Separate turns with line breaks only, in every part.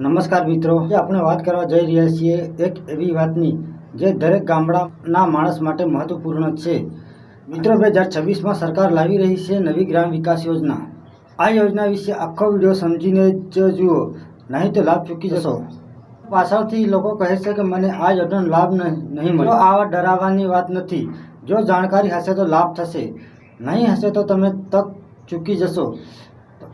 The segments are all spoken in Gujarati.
નમસ્કાર મિત્રો જે આપણે વાત કરવા જઈ રહ્યા છીએ એક એવી વાતની, જે દરેક ગામડાના માણસ માટે મહત્વપૂર્ણ છે. મિત્રો, બે હજાર છવ્વીસમાં સરકાર લાવી રહી છે નવી ગ્રામ વિકાસ યોજના. આ યોજના વિશે આખો વીડિયો સમજીને જ જુઓ, નહીં તો લાભ ચૂકી જશો. પાછળથી લોકો કહે છે કે મને આ યોજનાનો લાભ નહીં મળ્યો આ ડરાવવાની વાત નથી, જો જાણકારી હશે તો લાભ થશે. નહીં હશે તો તમે તક ચૂકી જશો.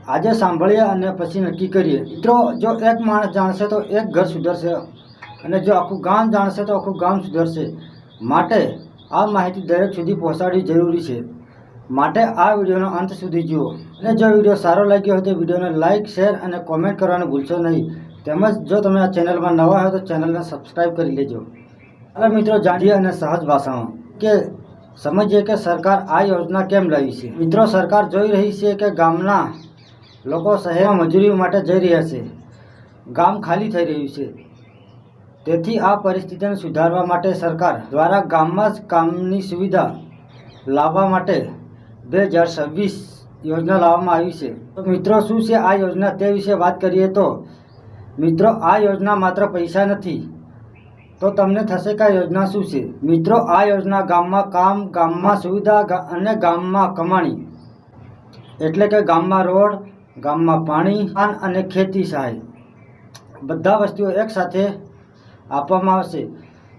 આજે સાંભળીએ અને પછી નક્કી કરીએ. મિત્રો, જો એક માણસ જાણશે તો એક ઘર સુધરશે અને જો આખું ગામ જાણશે તો આખું ગામ સુધરશે. માટે આ માહિતી દરેક સુધી પહોંચાડવી જરૂરી છે. માટે આ વિડીયોનો અંત સુધી જુઓ. અને જો વીડિયો સારો લાગ્યો હોય તો વિડીયોને લાઇક શેર અને કોમેન્ટ કરવાનું ભૂલશો નહીં. તેમજ જો તમે આ ચેનલમાં નવા હોય તો ચેનલને સબસ્ક્રાઈબ કરી લેજો. હવે મિત્રો, જાણીએ અને સહજ ભાષામાં કે સમજીએ કે સરકાર આ યોજના કેમ લાવી છે? મિત્રો, સરકાર જોઈ રહી છે કે ગામના લોકો શહેરમાં મજૂરી માટે જઈ રહ્યા છે. ગામ ખાલી થઈ રહ્યું છે. તેથી આ પરિસ્થિતિને સુધારવા માટે સરકાર દ્વારા ગામમાં જ કામની સુવિધા લાવવા માટે બે હજાર છવ્વીસ યોજના લાવવામાં આવી છે. તો મિત્રો, શું છે આ યોજના? તે વિશે વાત કરીએ તો, મિત્રો, આ યોજના માત્ર પૈસા નથી. તો તમને થશે કે યોજના શું છે? મિત્રો, આ યોજના ગામમાં કામ, ગામમાં સુવિધા અને ગામમાં કમાણી. એટલે કે ગામમાં રોડ ગામમાં પાણી અને ખેતી સહાય. બધા વસ્તુઓ એકસાથે આપવામાં આવશે.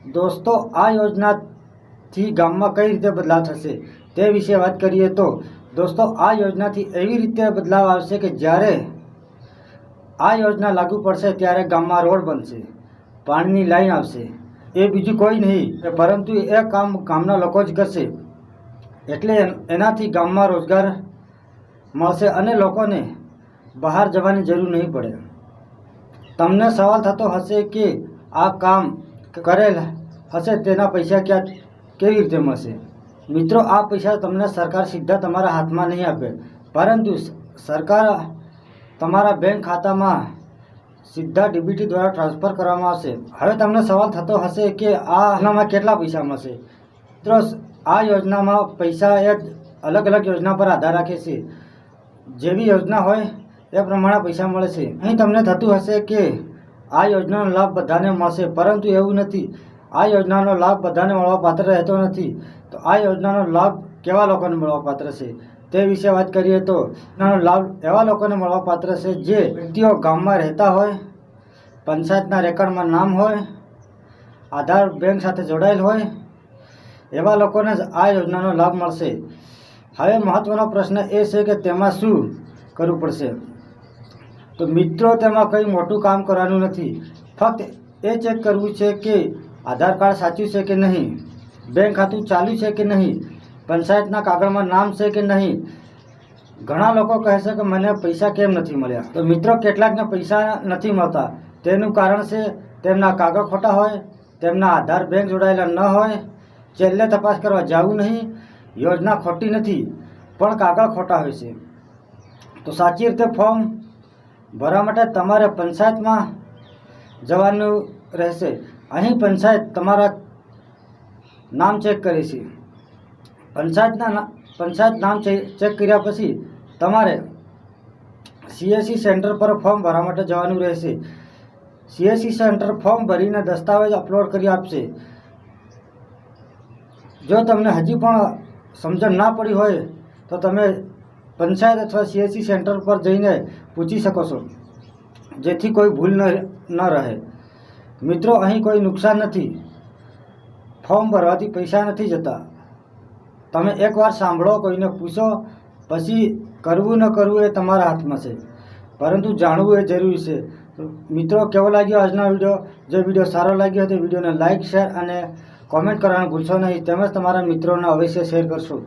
દોસ્તો, આ યોજનાથી ગામમાં કઈ રીતે બદલાવ થશે તે વિશે વાત કરીએ તો, દોસ્તો, આ યોજનાથી એવી રીતે બદલાવ આવશે કે જ્યારે આ યોજના લાગુ પડશે ત્યારે ગામમાં રોડ બનશે, પાણીની લાઈન આવશે. એ બીજું કોઈ નહીં, પરંતુ એ કામ ગામના લોકો જ કરશે. એટલે એનાથી ગામમાં રોજગાર મળશે અને લોકોને બહાર જવાની જરૂર નહીં પડે. તમને સવાલ થતો હશે કે આ કામ કરેલ હશે તેના પૈસા ક્યાં કેવી રીતે મળશે? મિત્રો, આ પૈસા તમને સરકાર સીધા તમારા હાથમાં નહીં આપે. પરંતુ સરકાર તમારા બેંક ખાતામાં સીધા ડીબીટી દ્વારા ટ્રાન્સફર કરવામાં આવશે. હવે તમને સવાલ થતો હશે કે આ યોજનામાં કેટલા પૈસા મળશે? મિત્રો આ યોજનામાં પૈસા એ અલગ અલગ યોજના પર આધાર રાખે છે. જેવી યોજના હોય એ પ્રમાણે પૈસા મળે છે. અહીં તમને થતું હશે કે આ યોજનાનો લાભ બધાને મળશે, પરંતુ એવું નથી. આ યોજનાનો લાભ બધાને મળવા પાત્ર રહેતો નથી. તો આ યોજનાનો લાભ કેવા લોકોને મળવા પાત્ર છે? તે વિશે વાત કરીએ તો યોજનાનો લાભ એવા લોકોને મળવા પાત્ર છે જે વ્યક્તિઓ ગામમાં રહેતા હોય, પંચાયતના રેકર્ડમાં નામ હોય, આધાર બેંક સાથે જોડાયેલ હોય, એવા લોકોને જ આ યોજનાનો લાભ મળશે. હવે મહત્ત્વનો પ્રશ્ન એ છે કે તેમાં શું કરવું પડશે? તો મિત્રો, તેમાં કંઈ મોટું કામ કરવાનું નથી. ફક્ત એ ચેક કરવું છે કે આધાર કાર્ડ સાચું છે કે નહીં, બેંક ખાતું ચાલુ છે કે નહીં, પંચાયતના કાગળમાં નામ છે કે નહીં. ઘણા લોકો કહે છે કે મને પૈસા કેમ નથી મળ્યા? તો મિત્રો, કેટલાકને પૈસા નથી મળતા. તેનું કારણ છે તેમના કાગળ ખોટા હોય, તેમના આધાર બેંક જોડાયેલા ન હોય, છેલ્લે તપાસ કરવા જવું નહીં, યોજના ખોટી નથી, પણ કાગળ ખોટા હોય છે. તો સાચી રીતે ફોર્મ ભરવા માટે તમારે પંચાયતમાં જવાનું રહેશે. અહીં પંચાયત તમારા નામ ચેક કરે છે. પંચાયતના પંચાયત નામ ચેક કર્યા પછી તમારે સીએસસી સેન્ટર પર ફોર્મ ભરવા માટે જવાનું રહેશે. સીએસસી સેન્ટર ફોર્મ ભરીને દસ્તાવેજ અપલોડ કરી આપશે. જો તમને હજી પણ સમજણ ના પડી હોય તો તમે પંચાયત અથવા સીએસસી સેન્ટર પર જઈને પૂછી શકો છો, જેથી કોઈ ભૂલ ન રહે મિત્રો, અહીં કોઈ નુકસાન નથી. ફોર્મ ભરવાથી પૈસા નથી જતા. તમે એકવાર સાંભળો, કોઈને પૂછો, પછી કરવું ન કરવું એ તમારા હાથમાં છે. પરંતુ જાણવું એ જરૂરી છે. મિત્રો, કેવો લાગ્યો આજનો વીડિયો? જો વીડિયો સારો લાગ્યો તો વિડીયોને લાઇક શેર અને કોમેન્ટ કરવાનું ભૂલશો નહીં. તેમજ તમારા મિત્રોને અવશ્ય શેર કરશો.